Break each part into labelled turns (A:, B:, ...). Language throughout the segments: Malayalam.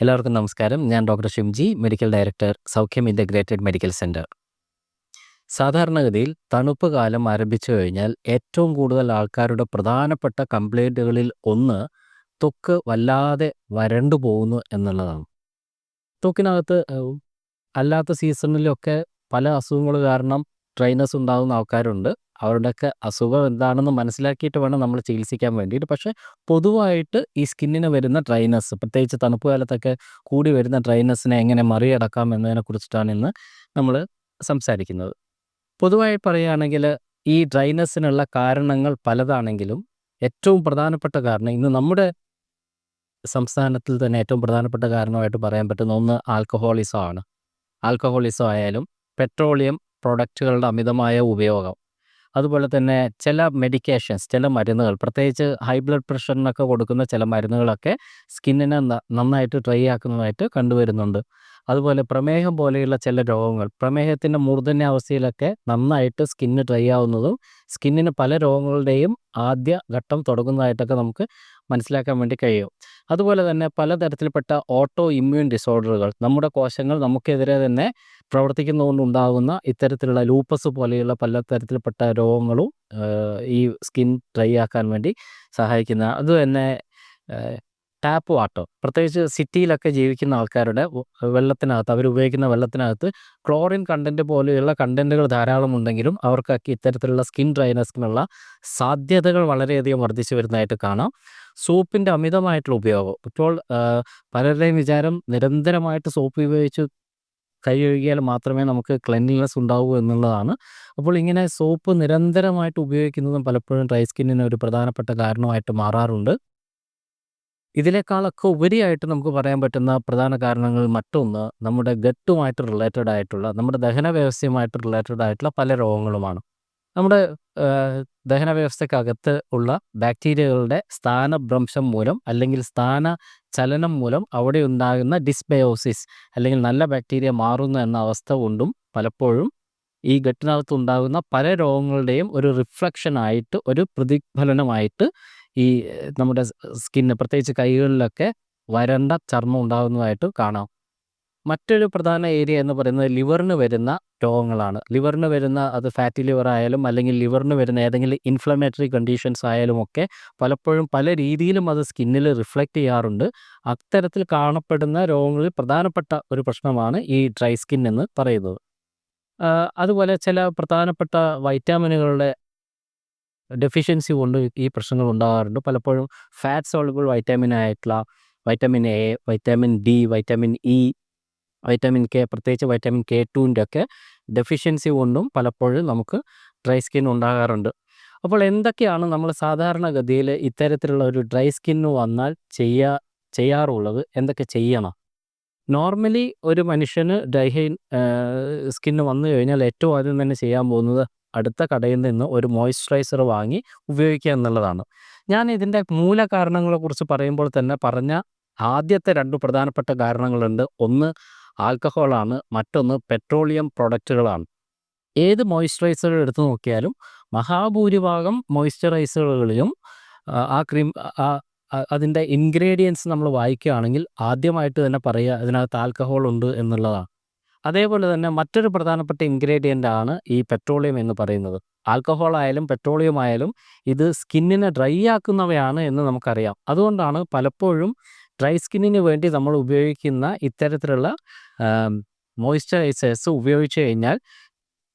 A: എല്ലാവർക്കും നമസ്കാരം. ഞാൻ doctor Shimji medical director Soukhyam integrated medical centre സാധാരണഗതിയിൽ തണുപ്പ് കാലം ആരംഭിച്ചു കഴിഞ്ഞാൽ ഏറ്റവും കൂടുതൽ ആൾക്കാരുടെ പ്രധാനപ്പെട്ട കംപ്ലൈന്റുകളിൽ ഒന്ന് ത്വക്ക് വല്ലാതെ വരണ്ടു പോകുന്നു എന്നുള്ളതാണ്. ത്വക്കിനകത്ത് അല്ലാത്ത സീസണിലൊക്കെ പല അസുഖങ്ങൾ കാരണം ഡ്രൈനസ് ഉണ്ടാകുന്ന ആൾക്കാരുണ്ട്. അവരുടെയൊക്കെ അസുഖം എന്താണെന്ന് മനസ്സിലാക്കിയിട്ട് വേണം നമ്മൾ ചികിത്സിക്കാൻ വേണ്ടിയിട്ട്. പക്ഷേ പൊതുവായിട്ട് ഈ സ്കിന്നിന് വരുന്ന ഡ്രൈനസ് പ്രത്യേകിച്ച് തണുപ്പ് കാലത്തൊക്കെ കൂടി വരുന്ന ഡ്രൈനസ്സിനെ എങ്ങനെ മറികടക്കാം എന്നതിനെ കുറിച്ചിട്ടാണ് ഇന്ന് നമ്മൾ സംസാരിക്കുന്നത്. പൊതുവായി പറയുകയാണെങ്കിൽ ഈ ഡ്രൈനസ്സിനുള്ള കാരണങ്ങൾ പലതാണെങ്കിലും ഏറ്റവും പ്രധാനപ്പെട്ട കാരണം ഇന്ന് നമ്മുടെ സംസ്ഥാനത്തിൽ തന്നെ ഏറ്റവും പ്രധാനപ്പെട്ട കാരണമായിട്ട് പറയാൻ പറ്റുന്ന ഒന്ന് ആൽക്കഹോളിസം ആണ്. ആൽക്കഹോളിസം ആയാലും പെട്രോളിയം പ്രൊഡക്റ്റുകളുടെ അമിതമായ ഉപയോഗം. അതുപോലെ തന്നെ ചില മെഡിക്കേഷൻസ് ചില മരുന്നുകൾ പ്രത്യേകിച്ച് ഹൈ ബ്ലഡ് പ്രഷറിനൊക്കെ കൊടുക്കുന്ന ചില മരുന്നുകളൊക്കെ സ്കിന്നിനെ നന്നായിട്ട് ഡ്രൈ ആക്കുന്നതായിട്ട് കണ്ടുവരുന്നുണ്ട്. അതുപോലെ പ്രമേഹം പോലെയുള്ള ചില രോഗങ്ങൾ പ്രമേഹത്തിന്റെ മൂർധന്യാവസ്ഥയിലൊക്കെ നന്നായിട്ട് സ്കിന്ന് ഡ്രൈ ആവുന്നതും സ്കിന്നിന് പല രോഗങ്ങളുടെയും ആദ്യ ഘട്ടം തുടങ്ങുന്നതായിട്ടൊക്കെ നമുക്ക് മനസ്സിലാക്കാൻ വേണ്ടി കഴിയും. അതുപോലെ തന്നെ പലതരത്തിൽപ്പെട്ട ഓട്ടോ ഇമ്മ്യൂൺ ഡിസോർഡറുകൾ നമ്മുടെ കോശങ്ങൾ നമുക്കെതിരെ തന്നെ പ്രവർത്തിക്കുന്നതുകൊണ്ടുണ്ടാകുന്ന ഇത്തരത്തിലുള്ള ലൂപ്പസ് പോലെയുള്ള പലതരത്തിൽപ്പെട്ട രോഗങ്ങളും ഈ സ്കിൻ ഡ്രൈ ആക്കാൻ വേണ്ടി സഹായിക്കുന്ന അത് തന്നെ ടാപ്പ് വാട്ടർ പ്രത്യേകിച്ച് സിറ്റിയിലൊക്കെ ജീവിക്കുന്ന ആൾക്കാരുടെ വെള്ളത്തിനകത്ത് അവർ ഉപയോഗിക്കുന്ന വെള്ളത്തിനകത്ത് ക്ലോറിൻ കണ്ടന്റ് പോലെയുള്ള കണ്ടന്റുകൾ ധാരാളം ഉണ്ടെങ്കിലും അവർക്കൊക്കെ ഇത്തരത്തിലുള്ള സ്കിൻ ഡ്രൈനസിനുള്ള സാധ്യതകൾ വളരെയധികം വർദ്ധിച്ചു വരുന്നതായിട്ട് കാണാം. സോപ്പിന്റെ അമിതമായിട്ടുള്ള ഉപയോഗം. ഇപ്പോൾ പലരുടെയും വിചാരം നിരന്തരമായിട്ട് സോപ്പ് ഉപയോഗിച്ച് കൈ കഴുകിയാൽ മാത്രമേ നമുക്ക് ക്ലെൻലിനെസ് ഉണ്ടാവൂ എന്നുള്ളതാണ്. അപ്പോൾ ഇങ്ങനെ സോപ്പ് നിരന്തരമായിട്ട് ഉപയോഗിക്കുന്നതും പലപ്പോഴും ഡ്രൈ സ്കിന്നിന് ഒരു പ്രധാനപ്പെട്ട കാരണമായിട്ട് മാറാറുണ്ട്. ഇതിനേക്കാളൊക്കെ ഉപരിയായിട്ട് നമുക്ക് പറയാൻ പറ്റുന്ന പ്രധാന കാരണങ്ങൾ മറ്റൊന്ന് നമ്മുടെ ഗട്ടുമായിട്ട് റിലേറ്റഡ് ആയിട്ടുള്ള നമ്മുടെ ദഹന വ്യവസ്ഥയുമായിട്ട് റിലേറ്റഡ് ആയിട്ടുള്ള പല രോഗങ്ങളുമാണ്. നമ്മുടെ ദഹന വ്യവസ്ഥക്കകത്ത് ഉള്ള ബാക്ടീരിയകളുടെ സ്ഥാനഭ്രംശം മൂലം അല്ലെങ്കിൽ സ്ഥാന ചലനം മൂലം അവിടെ ഉണ്ടാകുന്ന ഡിസ്ബയോസിസ് അല്ലെങ്കിൽ നല്ല ബാക്ടീരിയ മാറുന്നു എന്ന അവസ്ഥ കൊണ്ടും പലപ്പോഴും ഈ ഗട്ടിനകത്ത് ഉണ്ടാകുന്ന പല രോഗങ്ങളുടെയും ഒരു റിഫ്ലക്ഷൻ ആയിട്ട് ഒരു പ്രതിഫലനമായിട്ട് ഈ നമ്മുടെ സ്കിന്ന് പ്രത്യേകിച്ച് കൈകളിലൊക്കെ വരണ്ട ചർമ്മം ഉണ്ടാകുന്നതായിട്ട് കാണാം. മറ്റൊരു പ്രധാന ഏരിയ എന്ന് പറയുന്നത് ലിവറിന് വരുന്ന രോഗങ്ങളാണ്. ലിവറിന് വരുന്ന അത് ഫാറ്റി ലിവർ ആയാലും അല്ലെങ്കിൽ ലിവറിന് വരുന്ന ഏതെങ്കിലും ഇൻഫ്ലമേറ്ററി കണ്ടീഷൻസ് ആയാലും ഒക്കെ പലപ്പോഴും പല രീതിയിലും അത് സ്കിന്നിൽ റിഫ്ലക്റ്റ് ചെയ്യാറുണ്ട്. അത്തരത്തിൽ കാണപ്പെടുന്ന രോഗങ്ങളിൽ പ്രധാനപ്പെട്ട ഒരു പ്രശ്നമാണ് ഈ ഡ്രൈ സ്കിൻ എന്ന് പറയുന്നത്. അതുപോലെ ചില പ്രധാനപ്പെട്ട വൈറ്റാമിനുകളുടെ ഡെഫിഷ്യൻസി കൊണ്ട് ഈ പ്രശ്നങ്ങൾ ഉണ്ടാകാറുണ്ട്. പലപ്പോഴും ഫാറ്റ് സോളുബിൾ വൈറ്റാമിൻ ആയിട്ടുള്ള vitamin A vitamin D vitamin E vitamin K പ്രത്യേകിച്ച് വൈറ്റാമിൻ കെ ടുവിന്റെ ഒക്കെ ഡെഫിഷ്യൻസി കൊണ്ടും പലപ്പോഴും നമുക്ക് ഡ്രൈ സ്കിൻ ഉണ്ടാകാറുണ്ട്. അപ്പോൾ എന്തൊക്കെയാണ് നമ്മൾ സാധാരണഗതിയിൽ ഇത്തരത്തിലുള്ള ഒരു ഡ്രൈ സ്കിന്ന് വന്നാൽ ചെയ്യാ ചെയ്യാറുള്ളത്? എന്തൊക്കെ ചെയ്യണം? നോർമലി ഒരു മനുഷ്യന് ഡൈഹൈൻ സ്കിന്ന് വന്നു കഴിഞ്ഞാൽ ഏറ്റവും ആദ്യം തന്നെ ചെയ്യാൻ പോകുന്നത് അടുത്ത കടയിൽ നിന്ന് ഒരു മോയ്സ്ചറൈസർ വാങ്ങി ഉപയോഗിക്കുക എന്നുള്ളതാണ്. ഞാൻ ഇതിന്റെ മൂലകാരണങ്ങളെ കുറിച്ച് പറയുമ്പോൾ തന്നെ പറഞ്ഞ ആദ്യത്തെ രണ്ട് പ്രധാനപ്പെട്ട കാരണങ്ങളുണ്ട്. ഒന്ന് ആൽക്കഹോളാണ് മറ്റൊന്ന് പെട്രോളിയം പ്രൊഡക്റ്റുകളാണ് ഏത് മോയ്സ്ചറൈസറുകൾ എടുത്തു നോക്കിയാലും മഹാഭൂരിഭാഗം മോയ്സ്ചറൈസറുകളിലും ആ, ക്രീം അതിന്റെ ഇൻഗ്രീഡിയൻസ് നമ്മൾ വായിക്കുകയാണെങ്കിൽ ആദ്യമായിട്ട് തന്നെ പറയുക അതിനകത്ത് ആൽക്കഹോൾ ഉണ്ട് എന്നുള്ളതാണ്. അതേപോലെ തന്നെ മറ്റൊരു പ്രധാനപ്പെട്ട ഇൻഗ്രീഡിയന്റ് ആണ് ഈ പെട്രോളിയം എന്ന് പറയുന്നത്. ആൽക്കഹോൾ ആയാലും പെട്രോളിയം ആയാലും ഇത് സ്കിന്നിനെ ഡ്രൈ ആക്കുന്നവയാണ് എന്ന് നമുക്കറിയാം. അതുകൊണ്ടാണ് പലപ്പോഴും ഡ്രൈ സ്കിന്നിന് വേണ്ടി നമ്മൾ ഉപയോഗിക്കുന്ന ഇത്തരത്തിലുള്ള മോയ്സ്ചറൈസേഴ്സ് ഉപയോഗിച്ച് കഴിഞ്ഞാൽ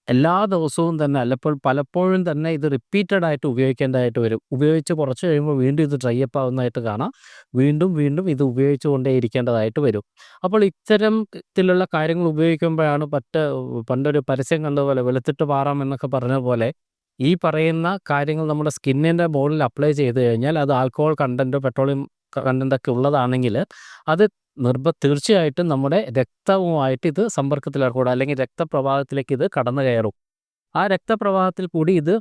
A: എല്ലാ ദിവസവും തന്നെ അല്ലപ്പോൾ പലപ്പോഴും തന്നെ ഇത് റിപ്പീറ്റഡ് ആയിട്ട് ഉപയോഗിക്കേണ്ടതായിട്ട് വരും. ഉപയോഗിച്ച് കുറച്ച് കഴിയുമ്പോൾ വീണ്ടും ഇത് ഡ്രൈ അപ്പ് ആവുന്നതായിട്ട് കാണാം. വീണ്ടും വീണ്ടും ഇത് ഉപയോഗിച്ച് കൊണ്ടേ ഇരിക്കേണ്ടതായിട്ട് വരും. അപ്പോൾ ഇത്തരത്തിലുള്ള കാര്യങ്ങൾ ഉപയോഗിക്കുമ്പോഴാണ് പറ്റ പണ്ടൊരു പരസ്യം കണ്ടതുപോലെ പോലെ വെളുത്തിട്ട് പാറാം എന്നൊക്കെ പറഞ്ഞ പോലെ ഈ പറയുന്ന കാര്യങ്ങൾ നമ്മുടെ സ്കിന്നിന്റെ മുകളിൽ അപ്ലൈ ചെയ്ത് കഴിഞ്ഞാൽ അത് ആൽക്കഹോൾ കണ്ടന്റോ പെട്രോളിയം കണ്ടന്റ് ഒക്കെ ഉള്ളതാണെങ്കിൽ അത് നിർബ തീർച്ചയായിട്ടും നമ്മുടെ രക്തവുമായിട്ട് ഇത് സമ്പർക്കത്തിലേർപ്പെടും അല്ലെങ്കിൽ രക്തപ്രവാഹത്തിലേക്ക് ഇത് കടന്നു കയറും. ആ രക്തപ്രവാഹത്തിൽ കൂടി ഇത്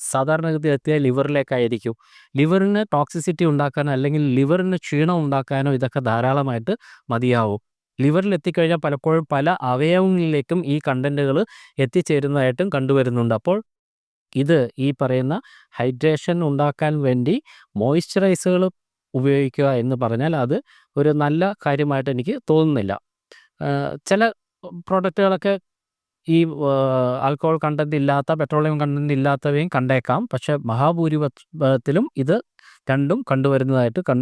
A: സാധാരണഗതി എത്തിയ ലിവറിലേക്കായിരിക്കും. ലിവറിന് ടോക്സിസിറ്റി ഉണ്ടാക്കാനോ അല്ലെങ്കിൽ ലിവറിന് ക്ഷീണം ഉണ്ടാക്കാനോ ഇതൊക്കെ ധാരാളമായിട്ട് മതിയാവും. ലിവറിൽ എത്തിക്കഴിഞ്ഞാൽ പലപ്പോഴും പല അവയവങ്ങളിലേക്കും ഈ കണ്ടന്റുകൾ എത്തിച്ചേരുന്നതായിട്ടും കണ്ടുവരുന്നുണ്ട്. അപ്പോൾ ഇത് ഈ പറയുന്ന ഹൈഡ്രേഷൻ ഉണ്ടാക്കാൻ വേണ്ടി മോയ്സ്ചറൈസുകൾ ഉപയോഗിക്കുക എന്ന് പറഞ്ഞാൽ അത് ഒരു നല്ല കാര്യമായിട്ട് എനിക്ക് തോന്നുന്നില്ല. ചില പ്രോഡക്റ്റുകളൊക്കെ ഈ ആൽക്കഹോൾ കണ്ടന്റ് ഇല്ലാത്ത പെട്രോളിയം കണ്ടന്റ് ഇല്ലാത്തവയും കണ്ടേക്കാം. പക്ഷെ മഹാഭൂരിപക്ഷത്തിലും ഇത് രണ്ടും കണ്ടുവരുന്നതായിട്ട് കൺ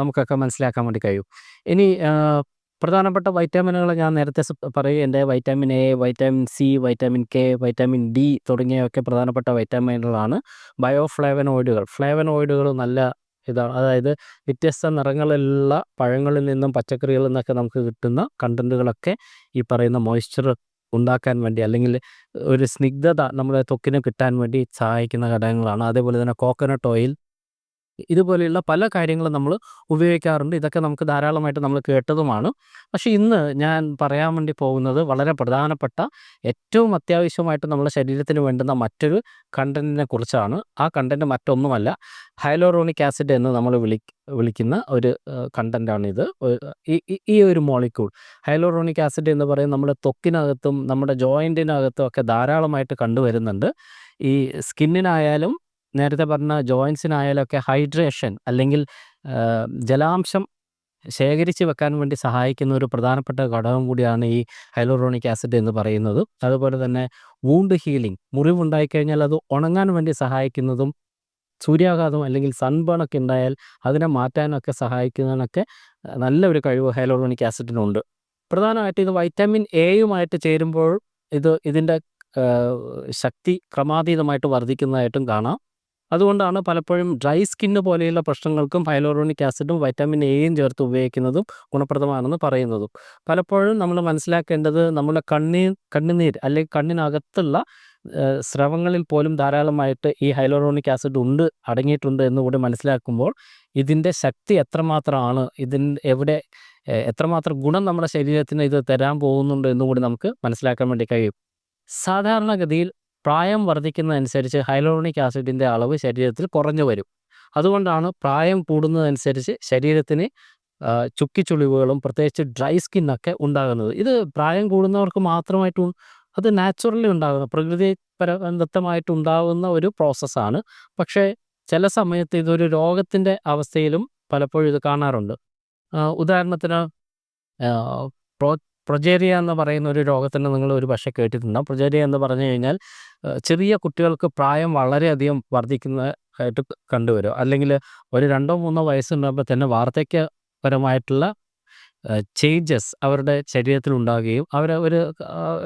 A: നമുക്കൊക്കെ മനസ്സിലാക്കാൻ വേണ്ടി കഴിയും. ഇനി പ്രധാനപ്പെട്ട വൈറ്റാമിനുകൾ ഞാൻ നേരത്തെ പറയും എന്റെ vitamin A vitamin C vitamin K vitamin D തുടങ്ങിയവയൊക്കെ പ്രധാനപ്പെട്ട വൈറ്റാമിനുകളാണ് ബയോഫ്ലേവനോയിഡുകൾ ഫ്ലേവനോയിഡുകൾ നല്ല ഇതാണ്. അതായത് വ്യത്യസ്ത നിറങ്ങളിലുള്ള പഴങ്ങളിൽ നിന്നും പച്ചക്കറികളിൽ നിന്നൊക്കെ നമുക്ക് കിട്ടുന്ന കണ്ടന്റുകളൊക്കെ ഈ പറയുന്ന മോയ്സ്ചർ ഉണ്ടാക്കാൻ വേണ്ടി അല്ലെങ്കിൽ ഒരു സ്നിഗ്ധത നമ്മുടെ ത്വക്കിന് കിട്ടാൻ വേണ്ടി സഹായിക്കുന്ന ഘടകങ്ങളാണ്. അതേപോലെ തന്നെ കോക്കനട്ട് ഓയിൽ ഇതുപോലെയുള്ള പല കാര്യങ്ങളും നമ്മൾ ഉപയോഗിക്കാറുണ്ട്. ഇതൊക്കെ നമുക്ക് ധാരാളമായിട്ട് നമ്മൾ കേട്ടതുമാണ്. പക്ഷേ ഇന്ന് ഞാൻ പറയാൻ വേണ്ടി പോകുന്നത് വളരെ പ്രധാനപ്പെട്ട ഏറ്റവും അത്യാവശ്യമായിട്ട് നമ്മുടെ ശരീരത്തിന് വേണ്ടുന്ന മറ്റൊരു കണ്ടന്റിനെ കുറിച്ചാണ്. ആ കണ്ടന്റ് മറ്റൊന്നുമല്ല ഹൈലോറോണിക് ആസിഡ് എന്ന് നമ്മൾ വിളി വിളിക്കുന്ന ഒരു കണ്ടന്റാണ് ഇത് ഈ ഒരു മോളിക്യൂൾ ഹൈലോറോണിക് ആസിഡ് എന്ന് പറയുന്നത് നമ്മുടെ ത്വക്കിനകത്തും നമ്മുടെ ജോയിന്റിനകത്തും ഒക്കെ ധാരാളമായിട്ട് കണ്ടുവരുന്നുണ്ട്. ഈ സ്കിന്നിനായാലും നേരത്തെ പറഞ്ഞ ജോയിൻസിനായാലൊക്കെ ഹൈഡ്രേഷൻ അല്ലെങ്കിൽ ജലാംശം ശേഖരിച്ച് വെക്കാൻ വേണ്ടി സഹായിക്കുന്ന ഒരു പ്രധാനപ്പെട്ട ഘടകം കൂടിയാണ് ഈ ഹൈലോറോണിക് ആസിഡ് എന്ന് പറയുന്നത്. അതുപോലെ തന്നെ വൂണ്ട് ഹീലിംഗ് മുറിവുണ്ടായിക്കഴിഞ്ഞാൽ അത് ഉണങ്ങാൻ വേണ്ടി സഹായിക്കുന്നതും സൂര്യാഘാതം അല്ലെങ്കിൽ സൺബേണൊക്കെ ഉണ്ടായാൽ അതിനെ മാറ്റാനൊക്കെ സഹായിക്കുന്നതിനൊക്കെ നല്ലൊരു കഴിവ് ഹൈലോറോണിക് ആസിഡിനുണ്ട്. പ്രധാനമായിട്ട് ഇത് വൈറ്റമിൻ എയുമായിട്ട് ചേരുമ്പോൾ ഇത് ഇതിന്റെ ശക്തി ക്രമാതീതമായിട്ട് വർദ്ധിക്കുന്നതായിട്ടും കാണാം. അതുകൊണ്ടാണ് പലപ്പോഴും ഡ്രൈ സ്കിന്ന് പോലെയുള്ള പ്രശ്നങ്ങൾക്കും ഹൈലോറോണിക് ആസിഡും വൈറ്റമിൻ എയും ചേർത്ത് ഉപയോഗിക്കുന്നതും ഗുണപ്രദമാണെന്ന് പറയുന്നതും. പലപ്പോഴും നമ്മൾ മനസ്സിലാക്കേണ്ടത് നമ്മുടെ കണ്ണീർ കണ്ണുനീർ അല്ലെങ്കിൽ കണ്ണിനകത്തുള്ള സ്രവങ്ങളിൽ പോലും ധാരാളമായിട്ട് ഈ ഹൈലോറോണിക് ആസിഡ് ഉണ്ട് അടങ്ങിയിട്ടുണ്ട് എന്നുകൂടി മനസ്സിലാക്കുമ്പോൾ ഇതിന്റെ ശക്തി എത്രമാത്രമാണ് ഇതിൻ എവിടെ എത്രമാത്രം ഗുണം നമ്മുടെ ശരീരത്തിന് ഇത് തരാൻ പോകുന്നുണ്ട് എന്നുകൂടി നമുക്ക് മനസ്സിലാക്കാൻ വേണ്ടി കഴിയും. സാധാരണഗതിയിൽ പ്രായം വർദ്ധിക്കുന്നതനുസരിച്ച് ഹൈലോണിക് ആസിഡിന്റെ അളവ് ശരീരത്തിൽ കുറഞ്ഞു വരും. അതുകൊണ്ടാണ് പ്രായം കൂടുന്നതനുസരിച്ച് ശരീരത്തിന് ചുക്കിച്ചുളിവുകളും പ്രത്യേകിച്ച് ഡ്രൈ സ്കിന്നൊക്കെ ഉണ്ടാകുന്നത്. ഇത് പ്രായം കൂടുന്നവർക്ക് മാത്രമായിട്ട് അത് നാച്ചുറലി ഉണ്ടാകുന്ന പ്രകൃതി പരദത്തമായിട്ട് ഉണ്ടാകുന്ന ഒരു പ്രോസസ്സാണ്. പക്ഷേ ചില സമയത്ത് ഇതൊരു രോഗത്തിന്റെ അവസ്ഥയിലും പലപ്പോഴും ഇത് കാണാറുണ്ട്. ഉദാഹരണത്തിന് പ്രോ പ്രൊജേരിയ എന്ന് പറയുന്ന ഒരു രോഗത്തിന് നിങ്ങൾ ഒരു പക്ഷേ കേട്ടിട്ടുണ്ടാകും പ്രൊജേരിയ എന്ന് പറഞ്ഞു കഴിഞ്ഞാൽ ചെറിയ കുട്ടികൾക്ക് പ്രായം വളരെയധികം വർദ്ധിക്കുന്ന ആയിട്ട് കണ്ടുവരും. അല്ലെങ്കിൽ ഒരു രണ്ടോ മൂന്നോ വയസ്സുണ്ടാകുമ്പോൾ തന്നെ വാർദ്ധക്യപരമായിട്ടുള്ള ചേഞ്ചസ് അവരുടെ ശരീരത്തിൽ ഉണ്ടാകുകയും അവർ ഒരു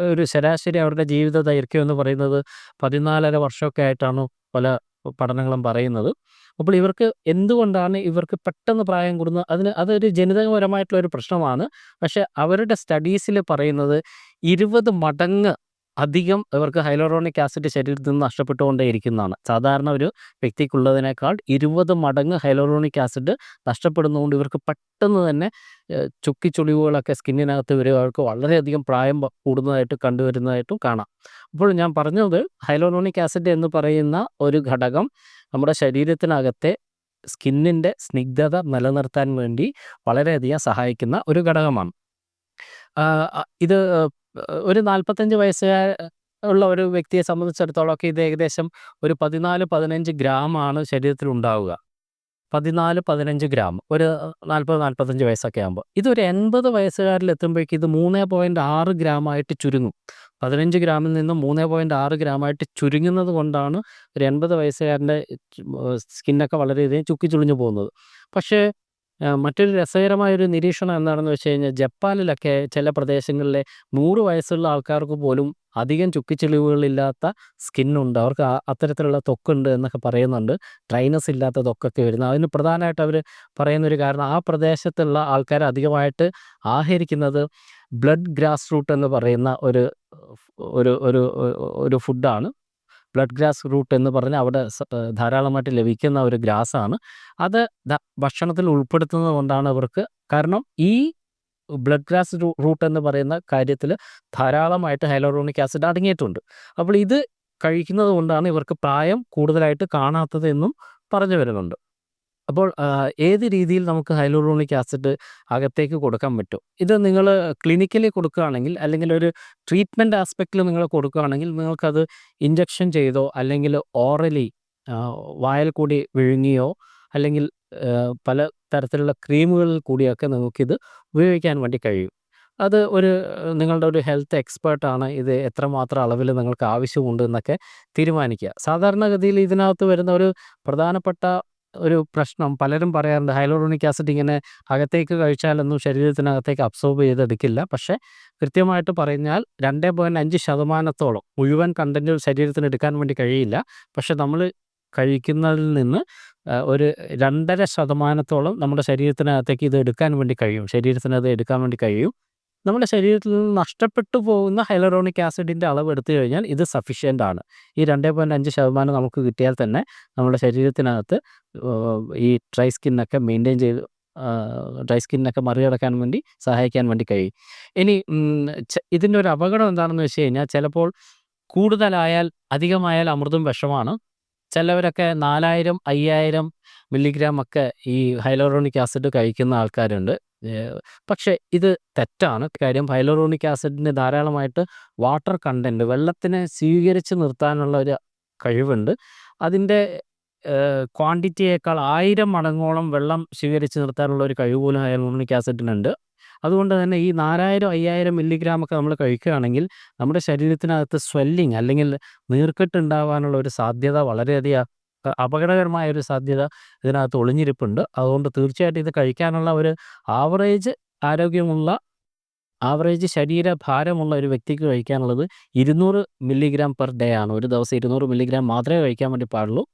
A: ഒരു ശരാശരി അവരുടെ ജീവിത ദൈർഘ്യം എന്ന് പറയുന്നത് പതിനാലര വർഷമൊക്കെ ആയിട്ടാണ് പല പഠനങ്ങളും പറയുന്നത്. അപ്പോൾ ഇവർക്ക് എന്തുകൊണ്ടാണ് ഇവർക്ക് പെട്ടെന്ന് പ്രായം കൂടുന്നത്? അതിന് അതൊരു ജനിതകപരമായിട്ടുള്ള ഒരു പ്രശ്നമാണ്. പക്ഷെ അവരുടെ സ്റ്റഡീസിൽ പറയുന്നത് ഇരുപത് മടങ്ങ് അധികം ഇവർക്ക് ഹൈലോറോണിക് ആസിഡ് ശരീരത്തിൽ നിന്ന് നഷ്ടപ്പെട്ടുകൊണ്ടേയിരിക്കുന്നതാണ്. സാധാരണ ഒരു വ്യക്തിക്കുള്ളതിനേക്കാൾ ഇരുപത് മടങ്ങ് ഹൈലോറോണിക് ആസിഡ് നഷ്ടപ്പെടുന്നതുകൊണ്ട് ഇവർക്ക് പെട്ടെന്ന് തന്നെ ചുക്കിച്ചുളിവുകളൊക്കെ സ്കിന്നിനകത്ത് വരും അവർക്ക് വളരെയധികം പ്രായം കൂടുന്നതായിട്ട് കണ്ടുവരുന്നതായിട്ടും കാണാം. അപ്പോൾ ഞാൻ പറഞ്ഞത് ഹൈലോറോണിക് ആസിഡ് എന്ന് പറയുന്ന ഒരു ഘടകം നമ്മുടെ ശരീരത്തിനകത്തെ സ്കിന്നിന്റെ സ്നിഗ്ധത നിലനിർത്താൻ വേണ്ടി വളരെയധികം സഹായിക്കുന്ന ഒരു ഘടകമാണ്. ഇത് ഒരു നാൽപ്പത്തഞ്ച് വയസ്സുകാർ ഉള്ള ഒരു വ്യക്തിയെ സംബന്ധിച്ചിടത്തോളമൊക്കെ ഇത് ഏകദേശം ഒരു പതിനാല് പതിനഞ്ച് ഗ്രാമാണ് ശരീരത്തിൽ ഉണ്ടാവുക. പതിനാല് പതിനഞ്ച് ഗ്രാം ഒരു നാൽപ്പത് നാൽപ്പത്തഞ്ച് വയസ്സൊക്കെ ആകുമ്പോൾ ഇതൊരു എൺപത് വയസ്സുകാരിൽ എത്തുമ്പോഴേക്ക് ഇത് മൂന്ന് പോയിന്റ് ആറ് ഗ്രാമായിട്ട് ചുരുങ്ങും. പതിനഞ്ച് ഗ്രാമിൽ നിന്ന് മൂന്ന് പോയിന്റ് ആറ് ഗ്രാമായിട്ട് ചുരുങ്ങുന്നത് കൊണ്ടാണ് ഒരു എൺപത് വയസ്സുകാരന്റെ സ്കിന്നൊക്കെ വളരെയധികം ചുക്കി ചുളിഞ്ഞു പോകുന്നത്. പക്ഷേ മറ്റൊരു രസകരമായൊരു നിരീക്ഷണം എന്താണെന്ന് വെച്ച് കഴിഞ്ഞാൽ ജപ്പാനിലൊക്കെ ചില പ്രദേശങ്ങളിലെ നൂറ് വയസ്സുള്ള ആൾക്കാർക്ക് പോലും അധികം ചുക്കിച്ചെളിവുകളില്ലാത്ത സ്കിന്നുണ്ട്. അവർക്ക് അത്തരത്തിലുള്ള ത്വക്കുണ്ട് എന്നൊക്കെ പറയുന്നുണ്ട്. ഡ്രൈനസ് ഇല്ലാത്ത ത്വക്കൊക്കെ വരുന്നത് അതിന് പ്രധാനമായിട്ട് അവർ പറയുന്നൊരു കാരണം ആ പ്രദേശത്തുള്ള ആൾക്കാർ അധികമായിട്ട് ആഹരിക്കുന്നത് ബ്ലഡ് ഗ്രാസ് റൂട്ട് എന്ന് പറയുന്ന ഒരു ഒരു ഒരു ഒരു ഫുഡാണ്. ബ്ലഡ് ഗ്രാസ് റൂട്ട് എന്ന് പറഞ്ഞാൽ അവിടെ ധാരാളമായിട്ട് ലഭിക്കുന്ന ഒരു ഗ്രാസാണ്. അത് ഭക്ഷണത്തിൽ ഉൾപ്പെടുത്തുന്നത് കൊണ്ടാണ് അവർക്ക് കാരണം ഈ ബ്ലഡ് ഗ്രാസ് റൂട്ട് എന്ന് പറയുന്ന കാര്യത്തിൽ ധാരാളമായിട്ട് ഹൈലോറോണിക് ആസിഡ് അടങ്ങിയിട്ടുണ്ട്. അപ്പോൾ ഇത് കഴിക്കുന്നത് കൊണ്ടാണ് ഇവർക്ക് പ്രായം കൂടുതലായിട്ട് കാണാത്തത് എന്നും പറഞ്ഞു വരുന്നുണ്ട്. അപ്പോൾ ഏത് രീതിയിൽ നമുക്ക് ഹൈലൂറോണിക് ആസിഡ് അകത്തേക്ക് കൊടുക്കാൻ പറ്റും ഇത് നിങ്ങൾ ക്ലിനിക്കലി കൊടുക്കുകയാണെങ്കിൽ അല്ലെങ്കിൽ ഒരു ട്രീറ്റ്മെന്റ് ആസ്പെക്റ്റിൽ നിങ്ങൾ കൊടുക്കുകയാണെങ്കിൽ നിങ്ങൾക്കത് ഇഞ്ചക്ഷൻ ചെയ്തോ അല്ലെങ്കിൽ ഓറലി വായിൽ കൂടി വിഴുങ്ങിയോ അല്ലെങ്കിൽ പല തരത്തിലുള്ള ക്രീമുകളിൽ കൂടിയൊക്കെ നിങ്ങൾക്കിത് ഉപയോഗിക്കാൻ വേണ്ടി കഴിയും. അത് ഒരു നിങ്ങളുടെ ഒരു ഹെൽത്ത് എക്സ്പേർട്ടാണ് ഇത് എത്രമാത്രം അളവിൽ നിങ്ങൾക്ക് ആവശ്യമുണ്ട് എന്നൊക്കെ തീരുമാനിക്കുക. സാധാരണഗതിയിൽ ഇതിനകത്ത് വരുന്ന ഒരു പ്രധാനപ്പെട്ട ഒരു പ്രശ്നം പലരും പറയാറുണ്ട് ഹൈലോറോണിക് ആസിഡ് ഇങ്ങനെ അകത്തേക്ക് കഴിച്ചാലൊന്നും ശരീരത്തിനകത്തേക്ക് അബ്സോർബ് ചെയ്തെടുക്കില്ല. പക്ഷേ കൃത്യമായിട്ട് പറഞ്ഞാൽ രണ്ട് പോയിന്റ് അഞ്ച് ശതമാനത്തോളം മുഴുവൻ കണ്ടന്റും ശരീരത്തിന് എടുക്കാൻ വേണ്ടി കഴിയില്ല. പക്ഷെ നമ്മൾ കഴിക്കുന്നതിൽ നിന്ന് ഒരു 2.5% നമ്മുടെ ശരീരത്തിനകത്തേക്ക് ഇത് എടുക്കാൻ വേണ്ടി കഴിയും. ശരീരത്തിന് അത് എടുക്കാൻ വേണ്ടി കഴിയും. നമ്മുടെ ശരീരത്തിൽ നിന്ന് നഷ്ടപ്പെട്ടു പോകുന്ന ഹൈലറോണിക് ആസിഡിന്റെ അളവ് എടുത്തു കഴിഞ്ഞാൽ ഇത് സഫിഷ്യന്റ് ആണ്. ഈ 2.5% നമുക്ക് കിട്ടിയാൽ തന്നെ നമ്മുടെ ശരീരത്തിനകത്ത് ഈ ഡ്രൈ സ്കിന്നൊക്കെ മെയിന്റെയിൻ ചെയ്ത് ഡ്രൈ സ്കിന്നൊക്കെ മറികടക്കാൻ വേണ്ടി സഹായിക്കാൻ വേണ്ടി കഴിയും. ഇനി ഇതിന്റെ ഒരു അപകടം എന്താണെന്ന് വെച്ച് കഴിഞ്ഞാൽ ചിലപ്പോൾ കൂടുതലായാൽ അധികമായാൽ അമൃതും വിഷമാണ്. ചിലവരൊക്കെ 4000, 5000 മില്ലിഗ്രാം ഒക്കെ ഈ ഹൈലോറോണിക് ആസിഡ് കഴിക്കുന്ന ആൾക്കാരുണ്ട്. പക്ഷേ ഇത് തെറ്റാണ്. കാര്യം ഹൈലൂറോണിക് ആസിഡിന് ധാരാളമായിട്ട് വാട്ടർ കണ്ടന്റ് വെള്ളത്തിനെ സ്വീകരിച്ച് നിർത്താനുള്ള ഒരു കഴിവുണ്ട്. അതിന്റെ ക്വാണ്ടിറ്റിയേക്കാൾ ആയിരം മടങ്ങോളം വെള്ളം സ്വീകരിച്ച് നിർത്താനുള്ള ഒരു കഴിവ് പോലും ഹൈലൂറോണിക് ആസിഡിനുണ്ട്. അതുകൊണ്ട് തന്നെ ഈ 4000, 5000 മില്ലിഗ്രാം ഒക്കെ നമ്മൾ കഴിക്കുകയാണെങ്കിൽ നമ്മുടെ ശരീരത്തിനകത്ത് സ്വെല്ലിങ് അല്ലെങ്കിൽ നീർക്കെട്ട് ഉണ്ടാവാനുള്ള ഒരു സാധ്യത വളരെയധികം അപകടകരമായ ഒരു സാധ്യത ഇതിനകത്ത് ഒളിഞ്ഞിരിപ്പുണ്ട്. അതുകൊണ്ട് തീർച്ചയായിട്ടും ഇത് കഴിക്കാനുള്ള ഒരു ആവറേജ് ആരോഗ്യമുള്ള ആവറേജ് ശരീരഭാരമുള്ള ഒരു വ്യക്തിക്ക് കഴിക്കാനുള്ളത് 200 മില്ലിഗ്രാം പെർ ഡേ ആണ്. ഒരു ദിവസം 200 മില്ലിഗ്രാം മാത്രമേ കഴിക്കാൻ വേണ്ടി പാടുള്ളൂ.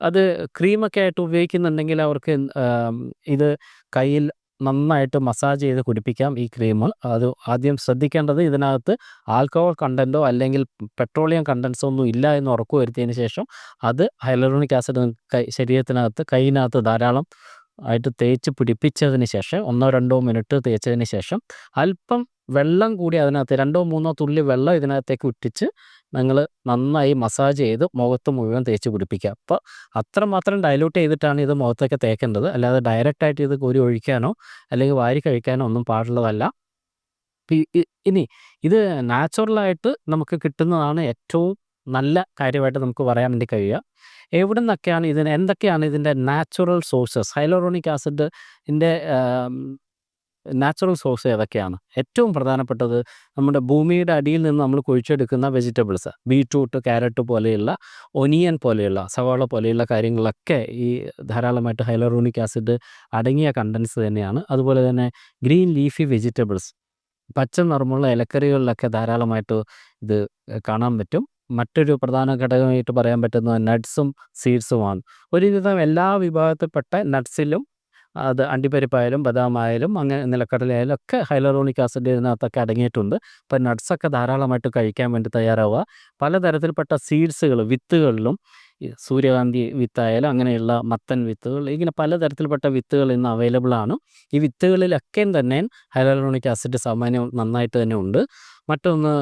A: അത് ക്രീമൊക്കെ ആയിട്ട് ഉപയോഗിക്കുന്നുണ്ടെങ്കിൽ അവർക്ക് ഇത് കയ്യിൽ നന്നായിട്ട് മസാജ് ചെയ്ത് കുടിപ്പിക്കാം ഈ ക്രീം. അത് ആദ്യം ശ്രദ്ധിക്കേണ്ടത് ഇതിനകത്ത് ആൽക്കഹോൾ കണ്ടന്റോ അല്ലെങ്കിൽ പെട്രോളിയം കണ്ടൻസോ ഒന്നും ഇല്ല എന്ന് ഉറപ്പുവരുത്തിയതിന് ശേഷം അത് ഹൈലറോണിക് ആസിഡ് കൈ ശരീരത്തിനകത്ത് കൈയിനകത്ത് ധാരാളം ആയിട്ട് തേച്ച് പിടിപ്പിച്ചതിന് ശേഷം 1, 2 മിനിറ്റ് തേച്ചതിന് ശേഷം അല്പം വെള്ളം കൂടി അതിനകത്ത് 2, 3 തുള്ളി വെള്ളം ഇതിനകത്തേക്ക് ഇറ്റിച്ച് നിങ്ങൾ നന്നായി മസാജ് ചെയ്ത് മുഖത്ത് മുഴുവൻ തേച്ച് പിടിപ്പിക്കുക. അപ്പോൾ അത്രമാത്രം ഡൈലൂട്ട് ചെയ്തിട്ടാണ് ഇത് മുഖത്തൊക്കെ തേക്കേണ്ടത്. അല്ലാതെ ഡയറക്റ്റായിട്ട് ഇത് കോരി ഒഴിക്കാനോ അല്ലെങ്കിൽ വാരി കഴിക്കാനോ ഒന്നും പാടുള്ളതല്ല. ഇനി ഇത് നാച്ചുറലായിട്ട് നമുക്ക് കിട്ടുന്നതാണ് ഏറ്റവും നല്ല കാര്യമായിട്ട് നമുക്ക് പറയാൻ വേണ്ടി കഴിയുക. എവിടെ നിന്നൊക്കെയാണ് ഇതിന് എന്തൊക്കെയാണ് ഇതിന്റെ നാച്ചുറൽ സോഴ്സസ് ഹൈലോറോണിക് ആസിഡിന്റെ നാച്ചുറൽ സോഴ്സ് ഏതൊക്കെയാണ്? ഏറ്റവും പ്രധാനപ്പെട്ടത് നമ്മുടെ ഭൂമിയുടെ അടിയിൽ നിന്ന് നമ്മൾ കുഴിച്ചെടുക്കുന്ന വെജിറ്റബിൾസ് ബീട്രൂട്ട് ക്യാരറ്റ് പോലെയുള്ള ഒനിയൻ പോലെയുള്ള സവാള പോലെയുള്ള കാര്യങ്ങളൊക്കെ ഈ ധാരാളമായിട്ട് ഹൈലറോണിക് ആസിഡ് അടങ്ങിയ കണ്ടൻസ് തന്നെയാണ്. അതുപോലെ തന്നെ ഗ്രീൻ ലീഫി വെജിറ്റബിൾസ് പച്ച നിറമുള്ള ഇലക്കറികളിലൊക്കെ ധാരാളമായിട്ട് ഇത് കാണാൻ പറ്റും. മറ്റൊരു പ്രധാന ഘടകമായിട്ട് പറയാൻ പറ്റുന്നത് നട്ട്സും സീഡ്സുമാണ്. ഒരുവിധം എല്ലാ വിഭാഗത്തിൽപ്പെട്ട നട്ട്സിലും അത് അണ്ടിപ്പരിപ്പായാലും ബദാമായാലും അങ്ങനെ നിലക്കടലയായാലും ഒക്കെ ഹൈലറോണിക് ആസിഡ് ഇതിനകത്തൊക്കെ അടങ്ങിയിട്ടുണ്ട്. അപ്പോൾ നട്ട്സൊക്കെ ധാരാളമായിട്ട് കഴിക്കാൻ വേണ്ടി തയ്യാറാവുക. പലതരത്തിൽപ്പെട്ട സീഡ്സുകൾ വിത്തുകളിലും സൂര്യകാന്തി വിത്തായാലും അങ്ങനെയുള്ള മത്തൻ വിത്തുകൾ ഇങ്ങനെ പലതരത്തിൽപ്പെട്ട വിത്തുകൾ ഇന്ന് അവൈലബിൾ ആണ്. ഈ വിത്തുകളിലൊക്കെയും തന്നെ ഹൈലറോണിക് ആസിഡ് സാമാന്യം നന്നായിട്ട് തന്നെ ഉണ്ട്. മറ്റൊന്ന്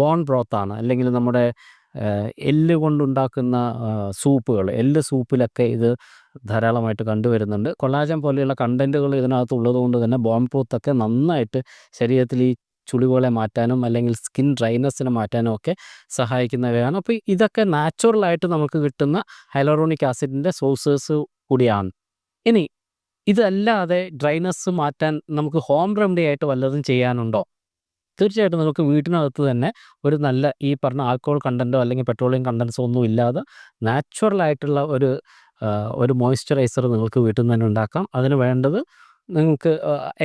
A: ബോൺ ബ്രോത്താണ് അല്ലെങ്കിൽ നമ്മുടെ എല്ല് കൊണ്ടുണ്ടാക്കുന്ന സൂപ്പുകൾ എല്ല് സൂപ്പിലൊക്കെ ഇത് ധാരാളമായിട്ട് കണ്ടുവരുന്നുണ്ട്. കൊളാജൻ പോലെയുള്ള കണ്ടന്റുകൾ ഇതിനകത്ത് ഉള്ളതുകൊണ്ട് തന്നെ ബോൺ ബ്രോത്തൊക്കെ നന്നായിട്ട് ശരീരത്തിൽ ഈ ചുളിവുകളെ മാറ്റാനും അല്ലെങ്കിൽ സ്കിൻ ഡ്രൈനെസ്സിനെ മാറ്റാനും ഒക്കെ സഹായിക്കുന്നവയാണ്. അപ്പോൾ ഇതൊക്കെ നാച്ചുറലായിട്ട് നമുക്ക് കിട്ടുന്ന ഹൈലോറോണിക് ആസിഡിന്റെ സോഴ്സസ് കൂടിയാണ്. ഇനി ഇതല്ലാതെ ഡ്രൈനസ് മാറ്റാൻ നമുക്ക് ഹോം റെമഡി ആയിട്ട് വല്ലതും ചെയ്യാനുണ്ടോ? തീർച്ചയായിട്ടും നമുക്ക് വീട്ടിനകത്ത് തന്നെ ഒരു നല്ല ഈ പറഞ്ഞ ആൽക്കഹോൾ കണ്ടന്റോ അല്ലെങ്കിൽ പെട്രോളിയം കണ്ടൻസോ ഒന്നും ഇല്ലാതെ നാച്ചുറലായിട്ടുള്ള ഒരു ഒരു മോയ്സ്ചറൈസർ നിങ്ങൾക്ക് വീട്ടിൽ നിന്ന് തന്നെ ഉണ്ടാക്കാം. അതിന് വേണ്ടത് നിങ്ങൾക്ക്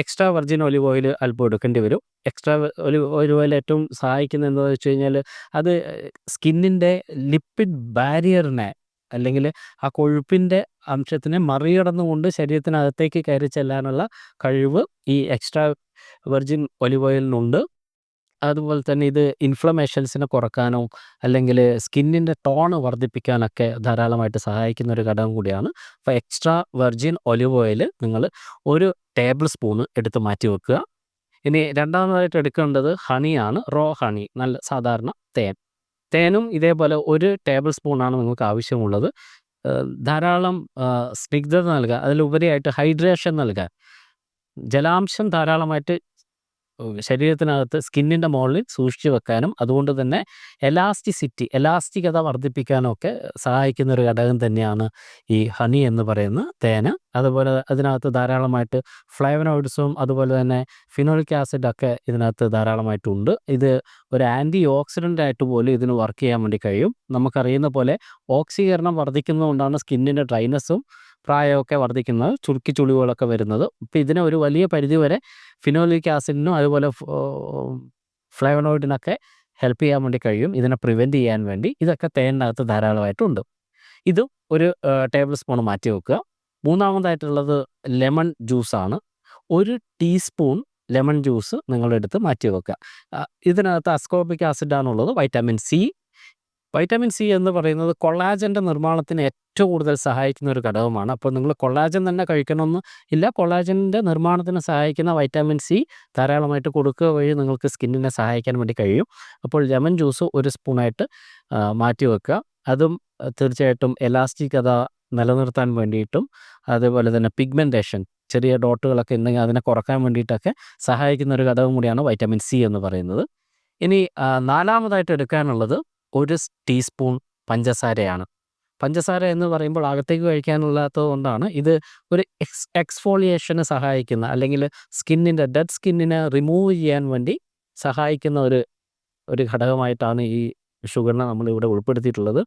A: എക്സ്ട്രാ വെർജിൻ ഒലിവ് ഓയിൽ അല്പം എടുക്കേണ്ടി വരും. എക്സ്ട്രാ ഒലിവ് ഒലിവ് ഓയിൽ ഏറ്റവും സഹായിക്കുന്നത് എന്താണെന്ന് വെച്ച് കഴിഞ്ഞാൽ അത് സ്കിന്നിന്റെ ലിപ്പിഡ് ബാരിയറിനെ അല്ലെങ്കിൽ ആ കൊഴുപ്പിന്റെ അംശത്തിനെ മറികടന്നുകൊണ്ട് ശരീരത്തിനകത്തേക്ക് കയറി ചെല്ലാനുള്ള കഴിവ് ഈ എക്സ്ട്രാ വെർജിൻ ഒലിവ് ഓയിലിനുണ്ട്. അതുപോലെ തന്നെ ഇത് ഇൻഫ്ലമേഷൻസിനെ കുറക്കാനോ അല്ലെങ്കിൽ സ്കിന്നിന്റെ ടോൺ വർദ്ധിപ്പിക്കാനൊക്കെ ധാരാളമായിട്ട് സഹായിക്കുന്ന ഒരു ഘടകം കൂടിയാണ്. അപ്പോൾ എക്സ്ട്രാ വെർജിൻ ഒലിവ് ഓയിൽ നിങ്ങൾ ഒരു ടേബിൾ സ്പൂൺ എടുത്ത് മാറ്റി വെക്കുക. ഇനി രണ്ടാമതായിട്ട് എടുക്കേണ്ടത് ഹണിയാണ്. റോ ഹണി നല്ല സാധാരണ തേൻ. തേനും ഇതേപോലെ ഒരു ടേബിൾ സ്പൂണാണ് നിങ്ങൾക്ക് ആവശ്യമുള്ളത്. ധാരാളം സ്നിഗ്ധത നൽകുക അതിലുപരിയായിട്ട് ഹൈഡ്രേഷൻ നൽകുക ജലാംശം ധാരാളമായിട്ട് ശരീരത്തിനകത്ത് സ്കിന്നിന്റെ മുകളിൽ സൂക്ഷിച്ചു വെക്കാനും അതുകൊണ്ട് തന്നെ എലാസ്റ്റിസിറ്റി എലാസ്റ്റികത വർദ്ധിപ്പിക്കാനൊക്കെ സഹായിക്കുന്ന ഒരു ഘടകം തന്നെയാണ് ഈ ഹണി എന്ന് പറയുന്ന തേന് അതുപോലെ അതിനകത്ത് ധാരാളമായിട്ട് ഫ്ലേവനോയിഡ്സും അതുപോലെ തന്നെ ഫിനോളിക് ആസിഡ് ഒക്കെ ഇതിനകത്ത് ധാരാളമായിട്ടുണ്ട്. ഇത് ഒരു ആന്റി ഓക്സിഡന്റ് ആയിട്ട് പോലും ഇതിന് വർക്ക് ചെയ്യാൻ വേണ്ടി കഴിയും. നമുക്കറിയുന്ന പോലെ ഓക്സീകരണം വർദ്ധിക്കുന്നതുകൊണ്ടാണ് സ്കിന്നിന്റെ ഡ്രൈനസ്സും പ്രായമൊക്കെ വർദ്ധിക്കുന്നത് ചുരുക്കി ചുളിവുകളൊക്കെ വരുന്നത്. അപ്പം ഇതിനെ ഒരു വലിയ പരിധി വരെ ഫിനോലിക് ആസിഡിനും അതുപോലെ ഫ്ലേവനോയിഡിനൊക്കെ ഹെൽപ്പ് ചെയ്യാൻ വേണ്ടി കഴിയും. ഇതിനെ പ്രിവെന്റ് ചെയ്യാൻ വേണ്ടി. ഇതൊക്കെ തേനിനകത്ത് ധാരാളമായിട്ടുണ്ട്. ഇത് ഒരു ടേബിൾ സ്പൂൺ മാറ്റി വെക്കുക. മൂന്നാമതായിട്ടുള്ളത് ലെമൺ ജ്യൂസാണ്. ഒരു ടീസ്പൂൺ ലെമൺ ജ്യൂസ് നിങ്ങളെടുത്ത് മാറ്റി വെക്കുക. ഇതിനകത്ത് അസ്കോപിക് ആസിഡാണുള്ളത് വൈറ്റമിൻ സി വൈറ്റാമിൻ സി എന്ന് പറയുന്നത് കൊളാജന്റെ നിർമ്മാണത്തിന് ഏറ്റവും കൂടുതൽ സഹായിക്കുന്ന ഒരു ഘടകമാണ്. അപ്പോൾ നിങ്ങൾ കൊളാജൻ തന്നെ കഴിക്കണമെന്ന് ഇല്ല കൊളാജന്റെ നിർമ്മാണത്തിന് സഹായിക്കുന്ന വൈറ്റമിൻ സി ധാരാളമായിട്ട് കൊടുക്കുക വഴി നിങ്ങൾക്ക് സ്കിന്നിനെ സഹായിക്കാൻ വേണ്ടി കഴിയും. അപ്പോൾ ലെമൺ ജ്യൂസ് ഒരു സ്പൂണായിട്ട് മാറ്റി വെക്കുക. അതും തീർച്ചയായിട്ടും എലാസ്റ്റികത നിലനിർത്താൻ വേണ്ടിയിട്ടും അതേപോലെ തന്നെ പിഗ്മെന്റേഷൻ ചെറിയ ഡോട്ടുകളൊക്കെ ഉണ്ടെങ്കിൽ അതിനെ കുറയ്ക്കാൻ വേണ്ടിയിട്ടൊക്കെ സഹായിക്കുന്ന ഒരു ഘടകം കൂടിയാണ് വൈറ്റമിൻ സി എന്ന് പറയുന്നത്. ഇനി നാലാമതായിട്ട് എടുക്കാനുള്ളത് ഒരു ടീസ്പൂൺ പഞ്ചസാരയാണ്. പഞ്ചസാര എന്ന് പറയുമ്പോൾ അകത്തേക്ക് കഴിക്കാനുള്ളത് കൊണ്ടാണ് ഇത് ഒരു എക്സ് എക്സ്ഫോളിയേഷന് സഹായിക്കുന്ന അല്ലെങ്കിൽ സ്കിന്നിന്റെ ഡെഡ് സ്കിന്നിനെ റിമൂവ് ചെയ്യാൻ വേണ്ടി സഹായിക്കുന്ന ഒരു ഒരു ഘടകമായിട്ടാണ് ഈ ഷുഗറിനെ നമ്മളിവിടെ ഉൾപ്പെടുത്തിയിട്ടുള്ളത്.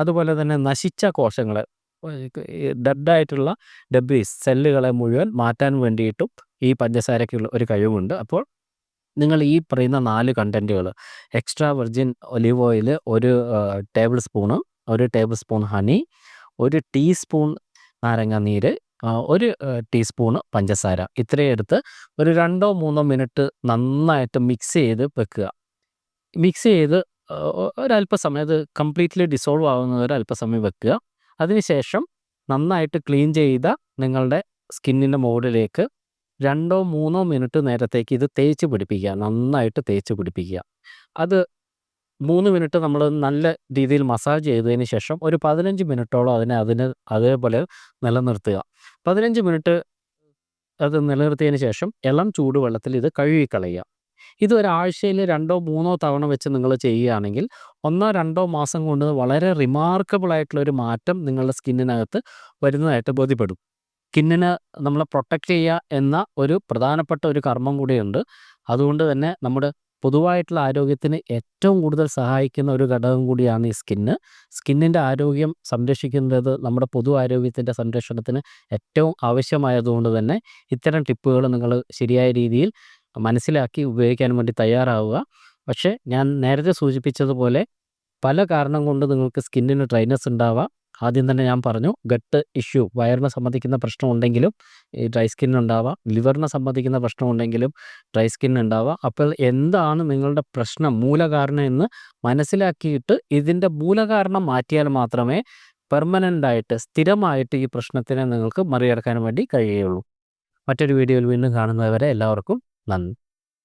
A: അതുപോലെ തന്നെ നശിച്ച കോശങ്ങളെ ഡെഡായിട്ടുള്ള ഡബ്ബീസ് സെല്ലുകളെ മുഴുവൻ മാറ്റാൻ വേണ്ടിയിട്ടും ഈ പഞ്ചസാരയ്ക്കുള്ള ഒരു കഴിവുണ്ട്. അപ്പോൾ നിങ്ങൾ ഈ പറയുന്ന നാല് കണ്ടന്റുകൾ എക്സ്ട്രാ വെർജിൻ ഒലിവ് ഓയിൽ ഒരു ടേബിൾ സ്പൂണ് ഒരു ടേബിൾ സ്പൂൺ ഹണി ഒരു ടീസ്പൂൺ നാരങ്ങ നീര് ഒരു ടീസ്പൂണ് പഞ്ചസാര. ഇത്രയും എടുത്ത് ഒരു രണ്ടോ മൂന്നോ മിനിറ്റ് നന്നായിട്ട് മിക്സ് ചെയ്ത് വെക്കുക. മിക്സ് ചെയ്ത് ഒരല്പസമയം അത് കംപ്ലീറ്റ്ലി ഡിസോൾവ് ആകുന്നവരെ അല്പസമയം വെക്കുക. അതിനുശേഷം നന്നായിട്ട് ക്ലീൻ ചെയ്ത നിങ്ങളുടെ സ്കിന്നിന്റെ മുകളിലേക്ക് രണ്ടോ മൂന്നോ മിനിറ്റ് നേരത്തേക്ക് ഇത് തേച്ച് പിടിപ്പിക്കുക നന്നായിട്ട് തേച്ച് പിടിപ്പിക്കുക. അത് മൂന്ന് മിനിറ്റ് നമ്മൾ നല്ല രീതിയിൽ മസാജ് ചെയ്തതിന് ശേഷം ഒരു പതിനഞ്ച് മിനിറ്റോളം അതിനെ അതിന് അതേപോലെ നിലനിർത്തുക. പതിനഞ്ച് മിനിറ്റ് അത് നിലനിർത്തിയതിന് ശേഷം ഇളം ചൂടുവെള്ളത്തിൽ ഇത് കഴുകിക്കളയുക. ഇത് ഒരാഴ്ചയിൽ രണ്ടോ മൂന്നോ തവണ വെച്ച് നിങ്ങൾ ചെയ്യുകയാണെങ്കിൽ ഒന്നോ രണ്ടോ മാസം കൊണ്ട് വളരെ റിമാർക്കബിൾ ആയിട്ടുള്ള ഒരു മാറ്റം നിങ്ങളുടെ സ്കിന്നിനകത്ത് വരുന്നതായിട്ട് ബോധ്യപ്പെടും. സ്കിന്നിനെ നമ്മളെ പ്രൊട്ടക്റ്റ് ചെയ്യുക എന്ന ഒരു പ്രധാനപ്പെട്ട ഒരു കർമ്മം കൂടിയുണ്ട്. അതുകൊണ്ട് തന്നെ നമ്മുടെ പൊതുവായിട്ടുള്ള ആരോഗ്യത്തിന് ഏറ്റവും കൂടുതൽ സഹായിക്കുന്ന ഒരു ഘടകം കൂടിയാണ് ഈ സ്കിന്ന്. സ്കിന്നിന്റെ ആരോഗ്യം സംരക്ഷിക്കുന്നത് നമ്മുടെ പൊതു ആരോഗ്യത്തിന്റെ സംരക്ഷണത്തിന് ഏറ്റവും ആവശ്യമായതുകൊണ്ട് തന്നെ ഇത്തരം ടിപ്പുകൾ നിങ്ങൾ ശരിയായ രീതിയിൽ മനസ്സിലാക്കി ഉപയോഗിക്കാൻ വേണ്ടി തയ്യാറാവുക. പക്ഷേ ഞാൻ നേരത്തെ സൂചിപ്പിച്ചതുപോലെ പല കാരണം കൊണ്ട് നിങ്ങൾക്ക് സ്കിന്നിന് ഡ്രൈനസ് ഉണ്ടാവാം. ആദ്യം തന്നെ ഞാൻ പറഞ്ഞു ഗട്ട് ഇഷ്യൂ വയറിനെ സംബന്ധിക്കുന്ന പ്രശ്നം ഉണ്ടെങ്കിലും ഈ ഡ്രൈ സ്കിൻ ഉണ്ടാവാം. ലിവറിനെ സംബന്ധിക്കുന്ന പ്രശ്നം ഉണ്ടെങ്കിലും ഡ്രൈ സ്കിൻ ഉണ്ടാവാം. അപ്പോൾ എന്താണ് നിങ്ങളുടെ പ്രശ്നം മൂലകാരണം എന്ന് മനസ്സിലാക്കിയിട്ട് ഇതിന്റെ മൂലകാരണം മാറ്റിയാൽ മാത്രമേ പെർമനന്റ് ആയിട്ട് സ്ഥിരമായിട്ട് ഈ പ്രശ്നത്തിനെ നിങ്ങൾക്ക് മറികടക്കാൻ വേണ്ടി കഴിയുകയുള്ളൂ. മറ്റൊരു വീഡിയോയിൽ വീണ്ടും കാണുന്നവരെ എല്ലാവർക്കും നന്ദി.